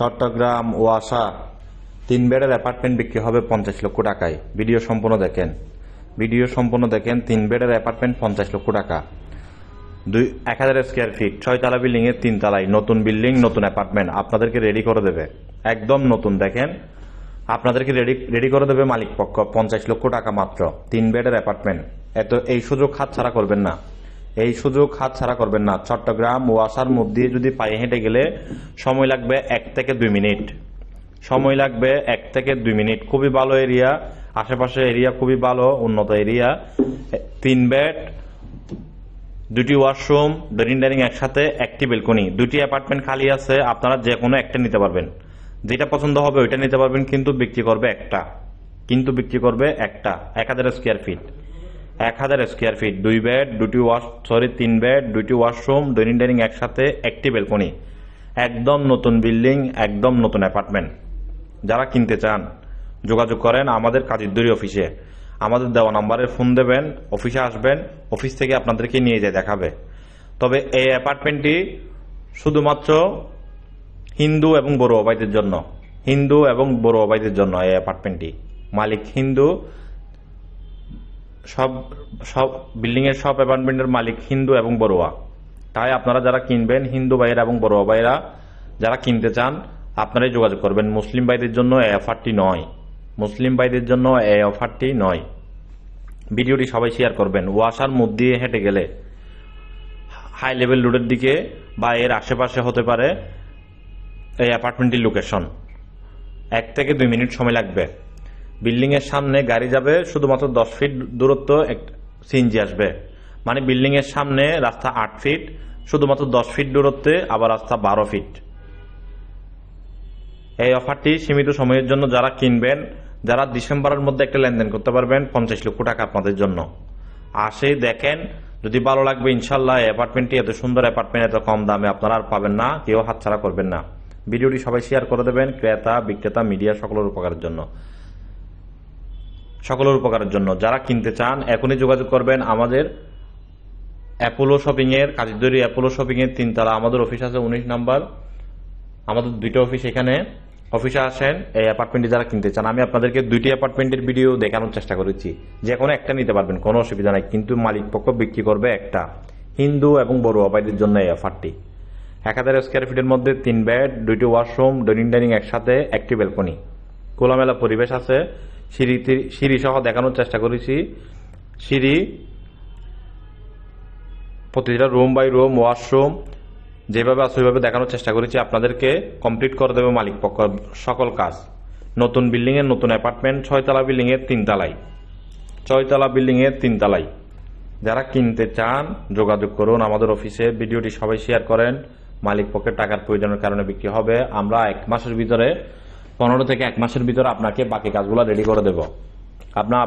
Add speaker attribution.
Speaker 1: চট্টগ্রাম ওয়াসা তিন বেডের অ্যাপার্টমেন্ট বিক্রি হবে পঞ্চাশ লক্ষ টাকায়। ভিডিও সম্পূর্ণ দেখেন। ভিডিও সম্পূর্ণ দেখেন, তিন বেডের অ্যাপার্টমেন্ট পঞ্চাশ লক্ষ টাকা। দুই, এক হাজার স্কোয়ার ফিট ছয়তলা বিল্ডিং এর তিন তলায় নতুন বিল্ডিং, নতুন অ্যাপার্টমেন্ট আপনাদেরকে রেডি করে দেবে। একদম নতুন, দেখেন। আপনাদেরকে রেডি রেডি করে দেবে মালিক পক্ষ, পঞ্চাশ লক্ষ টাকা মাত্র, তিন বেডের অ্যাপার্টমেন্ট। এত, এই সুযোগ হাত ছাড়া করবেন না। এই সুযোগ হাত ছাড়া করবেন না। চট্টগ্রাম ওয়াসার মধ্যে যদি পায়ে হেঁটে গেলে সময় লাগবে এক থেকে দুই মিনিট। সময় লাগবে এক থেকে দুই মিনিট। খুবই ভালো এরিয়া। আশেপাশে এরিয়া খুবই ভালো, উন্নত এরিয়া। তিন বেড, দুটি ওয়াশরুম ড্রেনিং ডাইনিং একসাথে, একটি বেলকনি। দুটি অ্যাপার্টমেন্ট খালি আছে, আপনারা যে কোনো একটা নিতে পারবেন। যেটা পছন্দ হবে ওইটা নিতে পারবেন, কিন্তু বিক্রি করবে একটা। কিন্তু বিক্রি করবে একটা, এক হাজার স্কোয়ার ফিট এক হাজার স্কোয়ার ফিট দুই বেড দুটি ওয়াশ সরি তিন বেড দুটি ওয়াশরুম ড্রেনিং ডাইনিং একসাথে একটি বেলকনি একদম নতুন বিল্ডিং একদম নতুন অ্যাপার্টমেন্ট যারা কিনতে চান, যোগাযোগ করেন আমাদের কাজিদ্দুরি অফিসে আমাদের দেওয়া নাম্বারে ফোন দেবেন অফিসে আসবেন অফিস থেকে আপনাদেরকে নিয়ে যেয়ে দেখাবে। তবে এই অ্যাপার্টমেন্টটি শুধুমাত্র হিন্দু এবং বড় অবাইদের জন্য, হিন্দু এবং বড় অবাইদের জন্য এই অ্যাপার্টমেন্টটি মালিক হিন্দু সব সব বিল্ডিং এর সব অ্যাপার্টমেন্টের মালিক হিন্দু এবং বড়ুয়া। তাই আপনারা যারা কিনবেন, হিন্দু ভাইয়েরা এবং বড়ুয়া ভাইয়েরা, যারা কিনতে চান, আপনারাই যোগাযোগ করবেন। মুসলিম ভাইদের জন্য এই অফারটি নয়। মুসলিম ভাইদের জন্য এই অফারটি নয়। ভিডিওটি সবাই শেয়ার করবেন। ওয়াসার মধ্যে দিয়ে হেঁটে গেলে হাই লেভেল রোডের দিকে বা এর আশেপাশে হতে পারে এই অ্যাপার্টমেন্টটির লোকেশন। এক থেকে দুই মিনিট সময় লাগবে। বিল্ডিং এর সামনে গাড়ি যাবে, শুধুমাত্র দশ ফিট দূরত্ব সিএনজি আসবে। মানে বিল্ডিং এর সামনে রাস্তা আট ফিট শুধুমাত্র দশ ফিট দূরত্বে, আবার রাস্তা বারো ফিট এই অফারটি সীমিত সময়ের জন্য যারা কিনবেন, যারা ডিসেম্বরের মধ্যে একটা লেনদেন করতে পারবেন, পঞ্চাশ লক্ষ টাকা আপনাদের জন্য। আসে দেখেন, যদি ভালো লাগবে ইনশাল্লাহ অ্যাপার্টমেন্টটি এত সুন্দর অ্যাপার্টমেন্ট এত কম দামে আপনারা আর পাবেন না, কেউ হাতছাড়া করবেন না। ভিডিওটি সবাই শেয়ার করে দেবেন, ক্রেতা, বিক্রেতা মিডিয়া সকলের উপকারের জন্য। সকলের উপকারের জন্য। যারা কিনতে চান, এখনই যোগাযোগ করবেন আমাদের অ্যাপোলো শপিং এর কাজিদরি অ্যাপোলো শপিং এর তিনতলা। আমাদের অফিস আছে উনিশ নাম্বার। আমাদের দুইটা অফিস এখানে। অফিসে আসেন, এই অ্যাপার্টমেন্টে যারা কিনতে চান, আমি আপনাদেরকে দুইটি অ্যাপার্টমেন্টের ভিডিও দেখানোর চেষ্টা করেছি। যে কোনো একটা নিতে পারবেন, কোনো অসুবিধা নাই, কিন্তু মালিক পক্ষ বিক্রি করবে একটা। হিন্দু এবং বড় অবাইদের জন্য এই অফারটি এক হাজার স্কোয়ার ফিটের মধ্যে তিন বেড দুইটি ওয়াশরুম ডাইনিং ডাইনিং একসাথে, একটি বেলকনি খোলামেলা পরিবেশ আছে। সিঁড়ি সিঁড়ি সহ দেখানোর চেষ্টা করেছি। সিঁড়ি প্রতিটা রুম বাই রুম ওয়াশরুম যেভাবে আছে ওইভাবে দেখানোর চেষ্টা করেছি। আপনাদেরকে কমপ্লিট করে দেবে মালিক পক্ষ। সকল কাজ। নতুন বিল্ডিং এর নতুন অ্যাপার্টমেন্ট ছয়তলা বিল্ডিং এর তিনতলায়। ছয়তলা বিল্ডিং এর তিনতলায়। যারা কিনতে চান, যোগাযোগ করুন আমাদের অফিসে ভিডিওটি সবাই শেয়ার করেন। মালিক পক্ষের টাকার প্রয়োজনের কারণে বিক্রি হবে। আমরা এক মাসের ভিতরে পনেরো থেকে এক মাসের ভিতরে আপনাকে বাকি কাজগুলো রেডি করে দেব। আপনার